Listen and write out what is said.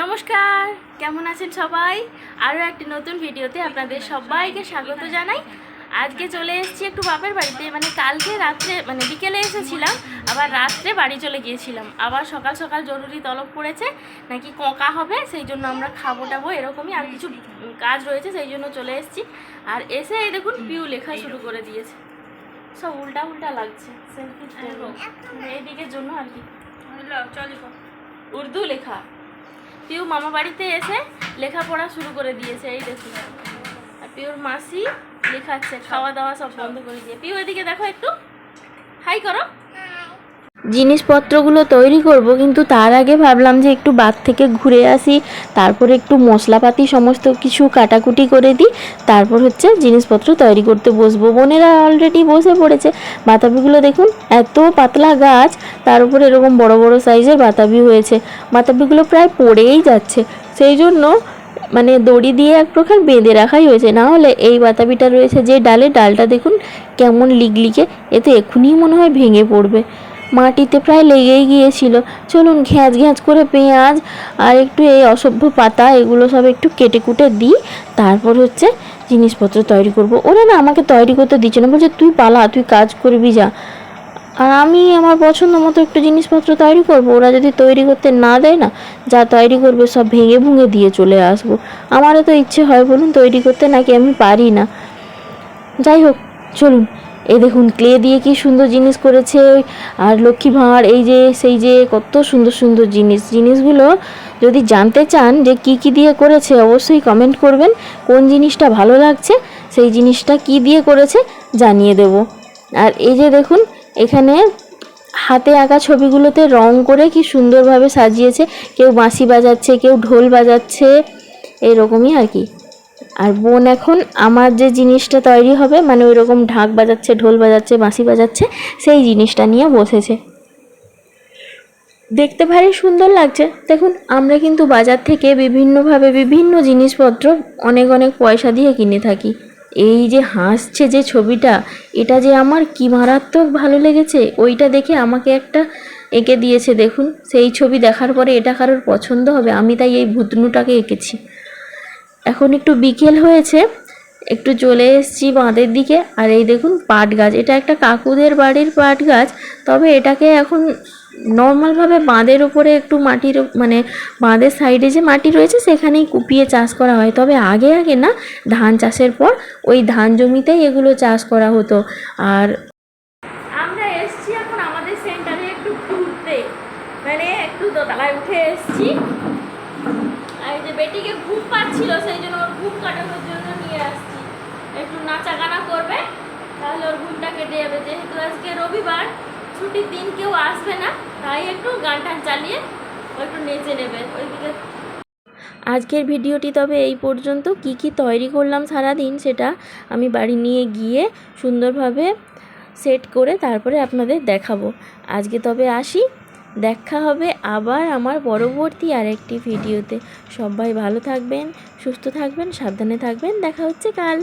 নমস্কার, কেমন আছেন সবাই? আরও একটি নতুন ভিডিওতে আপনাদের সবাইকে স্বাগত জানাই। আজকে চলে এসেছি একটু বাপের বাড়িতে মানে কালকে রাত্রে মানে বিকেলে এসেছিলাম, আবার রাত্রে বাড়ি চলে গিয়েছিলাম। আবার সকাল সকাল জরুরি তলব পড়েছে, নাকি কঁকা হবে, সেই জন্য আমরা খাব টাবো এরকমই আর কিছু কাজ রয়েছে, সেই জন্য চলে এসেছি। আর এসে এই দেখুন, পিউ লেখা শুরু করে দিয়েছে। সব উল্টা উল্টা লাগছে সেলফি এইদিকের জন্য আর কি। উর্দু লেখা। পিউ মামা বাড়িতে এসে লেখাপড়া শুরু করে দিয়েছে এই দেখুন। আর পিউর মাসি লেখাচ্ছে খাওয়া দাওয়া সব বন্ধ করে দিয়ে। পিউ এদিকে দেখো একটু। হাই করো। জিনিসপত্রগুলো তৈরি করব, কিন্তু তার আগে ভাবলাম যে একটু বাদ থেকে ঘুরে আসি, তারপরে একটু মশলাপাতি সমস্ত কিছু কাটাকুটি করে দিই, তারপর হচ্ছে জিনিসপত্র তৈরি করতে বসবো। বোনেরা অলরেডি বসে পড়েছে। বাতাবিগুলো দেখুন, এত পাতলা গাছ, তার উপরে এরকম বড় বড় সাইজের বাতাবি হয়েছে। বাতাবিগুলো প্রায় পড়েই যাচ্ছে। সেই জন্য মানে দড়ি দিয়ে এক প্রকার বেঁধে রাখাই হয়েছে। না হলে এই বাতাবিটা রয়েছে যে ডালে, ডালটা দেখুন কেমন লিগলিকে এতে এক্ষুনি মনে হয় ভেঙে পড়বে। মাটিতে প্রায় লেগেই গিয়েছিল। চলুন ঘ্যাঁচ ঘ্যাঁচ করে পেঁয়াজ আর একটু এই অসভ্য পাতা, এগুলো সব একটু কেটে কুটে দিই। তারপর হচ্ছে জিনিসপত্র তৈরি করব। ওরা না, আমাকে তৈরি করতে দিচ্ছে না। বলছে, তুই পালা, তুই কাজ করবি, যা। আর আমি আমার পছন্দ মতো একটু জিনিসপত্র তৈরি করব। ওরা যদি তৈরি করতে না দেয় না, যা তৈরি করবে সব ভেঙে ভুঙে দিয়ে চলে আসব। আমারও তো ইচ্ছে হয় বলুন, তৈরি করতে নাকি আমি পারি না। যাই হোক, চলুন। এই দেখুন ক্লে দিয়ে কি সুন্দর জিনিস করেছে। আর লক্ষ্মী ভাঁড়, এই যে, সেই যে, কত সুন্দর সুন্দর জিনিস। জিনিসগুলো যদি জানতে চান যে কি কি দিয়ে করেছে, অবশ্যই কমেন্ট করবেন। কোন জিনিসটা ভালো লাগছে, সেই জিনিসটা কি দিয়ে করেছে, জানিয়ে দেব। আর এই যে দেখুন, এখানে হাতে আঁকা ছবিগুলোতে রং করে কি সুন্দরভাবে সাজিয়েছে। কেউ বাঁশি বাজাচ্ছে, কেউ ঢোল বাজাচ্ছে, এরকমই আর কি। আর বোন এখন আমার যে জিনিসটা তৈরি হবে মানে ওই রকম ঢাক বাজাচ্ছে, ঢোল বাজাচ্ছে, বাঁশি বাজাচ্ছে, সেই জিনিসটা নিয়ে বসেছে। দেখতে ভারী সুন্দর লাগছে। দেখুন, আমরা কিন্তু বাজার থেকে বিভিন্নভাবে বিভিন্ন জিনিসপত্র অনেক অনেক পয়সা দিয়ে কিনে থাকি। এই যে হাসছে যে ছবিটা, এটা যে আমার কি মারাত্মক ভালো লেগেছে, ওইটা দেখে আমাকে একটা এঁকে দিয়েছে। দেখুন, সেই ছবি দেখার পরে এটা কারোর পছন্দ হবে, আমি তাই এই ভুতনুটাকে এঁকেছি। এখন একটু বিকেল হয়েছে, একটু চলে এসেছি বাঁধের দিকে। আর এই দেখুন পাট গাছ, এটা একটা কাকুদের বাড়ির পাট গাছ, তবে এটাকে এখন নর্মালভাবে বাঁধের উপরে একটু মাটির মানে বাঁধের সাইডে যে মাটি রয়েছে, সেখানেই কুপিয়ে চাষ করা হয়। তবে আগে আগে না, ধান চাষের পর ওই ধান জমিতেই এগুলো চাষ করা হতো। আর আমরা এসছি এখন আমাদের সেন্টারে একটু ঘুরতে। মানে একটু দোতলায় উঠে এসেছি। বেটিকে ঘুম পাচ্ছিল, সেই জন্য ওর ঘুম কাটানোর জন্য নিয়ে আসছি। একটু নাচা গানা করবে, তাহলে ওর ঘুমটা কেটে যাবে। যেহেতু আজকে রবিবার, ছুটির দিন কেউ আসবে না, তাই একটু গান টান চালিয়ে একটু নেচে নেবে। ওইদিকে আজকের ভিডিওটি তবে এই পর্যন্ত। কি কি তৈরি করলাম সারা দিন সেটা আমি বাড়ি নিয়ে গিয়ে সুন্দরভাবে সেট করে তারপরে আপনাদের দেখাবো। আজকে তবে আসি। দেখা হবে আবার আমার পরবর্তী আরেকটি ভিডিওতে। সবাই ভালো থাকবেন, সুস্থ থাকবেন, সাবধানে থাকবেন। দেখা হচ্ছে কাল।